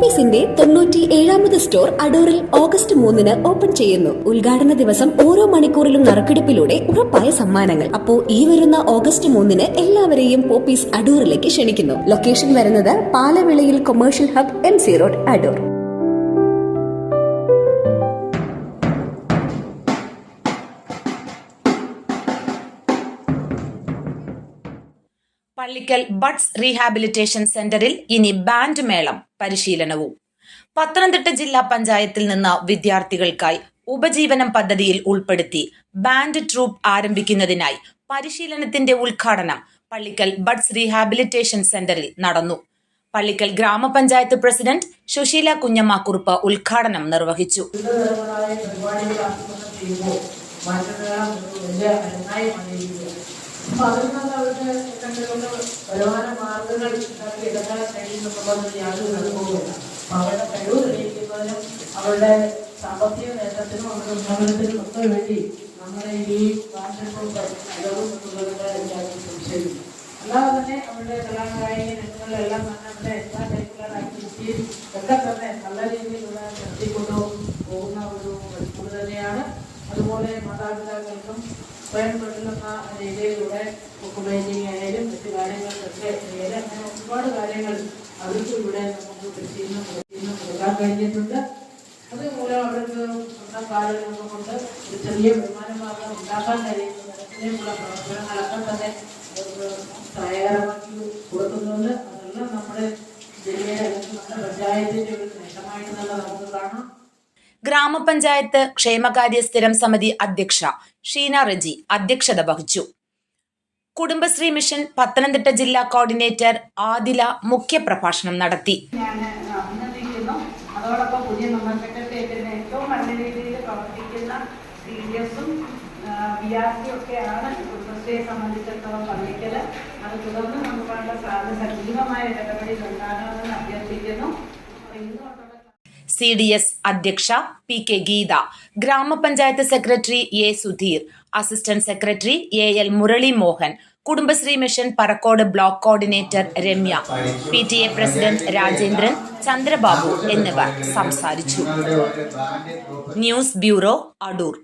പോപ്പീസിന്റെ തൊണ്ണൂറ്റി ഏഴാമത് സ്റ്റോർ അടൂറിൽ ഓഗസ്റ്റ് മൂന്നിന് ഓപ്പൺ ചെയ്യുന്നു. ഉദ്ഘാടന ദിവസം ഓരോ മണിക്കൂറിലും നറുക്കെടുപ്പിലൂടെ ഉറപ്പായ സമ്മാനങ്ങൾ. അപ്പോ ഈ വരുന്ന ഓഗസ്റ്റ് മൂന്നിന് എല്ലാവരെയും പോപ്പീസ് അടൂറിലേക്ക് ക്ഷണിക്കുന്നു. ലൊക്കേഷൻ വരുന്നത് പാലവിളയിൽ commercial hub M C road Adoor Pallikkal buds rehabilitation സെന്ററിൽ ഇനി ബാൻഡ് മേളം പരിശീലനവും. പത്തനംതിട്ട ജില്ലാ പഞ്ചായത്തിൽ നിന്ന് വിദ്യാർത്ഥികൾക്കായി ഉപജീവനം പദ്ധതിയിൽ ഉൾപ്പെടുത്തി ബാൻഡ് ട്രൂപ്പ് ആരംഭിക്കുന്നതിനായി പരിശീലനത്തിന്റെ ഉദ്ഘാടനം പള്ളിക്കൽ ബഡ്സ് റീഹാബിലിറ്റേഷൻ സെന്ററിൽ നടന്നു. പള്ളിക്കൽ ഗ്രാമപഞ്ചായത്ത് പ്രസിഡന്റ് സുശീല കുഞ്ഞമ്മാക്കുറുപ്പ് ഉദ്ഘാടനം നിർവഹിച്ചു. നിന്ന് കണ്ടുകൊണ്ട് വരുമാന മാർഗങ്ങൾ ഉണ്ടാക്കി എടുക്കാൻ കഴിയുമെന്നുള്ളത് യാതൊരു അനുഭവമില്ല അപ്പൊ അവരുടെ കഴിവ് തെളിയിക്കുന്നതിനും അവരുടെ സാമ്പത്തിക നേട്ടത്തിനും അവരുടെ ഉന്നമനത്തിനും ഒക്കെ വേണ്ടി നമ്മുടെ ഈ ഇടവും എന്നുള്ളതിന്റെ യാതൊരു സംശയമില്ല. അല്ലാതെ തന്നെ അവരുടെ കലാകായിക രംഗങ്ങളിലെല്ലാം തന്നെ അവരുടെ എല്ലാ കരിക്കുലർ ആക്ടിവിറ്റിയും ഒക്കെ തന്നെ നല്ല രീതിയിലുള്ള നടത്തിക്കൊണ്ടു പോകുന്ന ഒരു സ്കൂൾ തന്നെയാണ്. അതുപോലെ മാതാപിതാക്കൾക്കും സ്വയം തൊഴിലെന്ന രീതിയിലൂടെ ബുക്ക് ആയാലും മറ്റു കാര്യങ്ങൾക്കൊക്കെ ആയാലും അങ്ങനെ ഒരുപാട് കാര്യങ്ങൾ അവർക്ക് ഇവിടെ നമുക്ക് പരിശീലനം പരിശീലനം കൊടുക്കാൻ കഴിഞ്ഞിട്ടുണ്ട്. അത് മൂലം അവർക്ക് സ്വന്തം കാലുകൾ കൊണ്ട് ഒരു ചെറിയ വരുമാനമാർഗം ഉണ്ടാക്കാൻ കഴിയുന്ന തരത്തിലേക്കുള്ള പ്രവർത്തനങ്ങളൊക്കെ തന്നെ തയ്യാറാക്കി കൊടുക്കുന്നുണ്ട്. അതെല്ലാം നമ്മുടെ ജില്ലയിലെ നമ്മുടെ പഞ്ചായത്തിന്റെ ഒരു നേട്ടമായിട്ട് തന്നെ നമുക്ക് കാണാം ഗ്രാമപഞ്ചായത്ത് ക്ഷേമകാര്യ സ്ഥിരം സമിതി അധ്യക്ഷ ഷീന റെജി അധ്യക്ഷത വഹിച്ചു. കുടുംബശ്രീ മിഷൻ പത്തനംതിട്ട ജില്ലാ കോർഡിനേറ്റർ ആദില മുഖ്യപ്രഭാഷണം നടത്തി. പുതിയ പ്രവർത്തിക്കുന്ന സംബന്ധിച്ചിടത്തോളം പള്ളിക്കൽ അത് തുടർന്ന് നമുക്കുള്ള സാധ്യത സജീവമായ ഇടപെടലിൽ ഉണ്ടാകണമെന്ന് അഭ്യർത്ഥിക്കുന്നു. സി ഡി എസ് അധ്യക്ഷ P K Geetha Gramapanchayat secretary A Sudheer assistant secretary A L Murali Mohan Kudumbashree mission Parakode block coordinator Ramya P T A president Rajendran Chandrababu എന്നിവർ സംസാരിച്ചു. News bureau Adoor.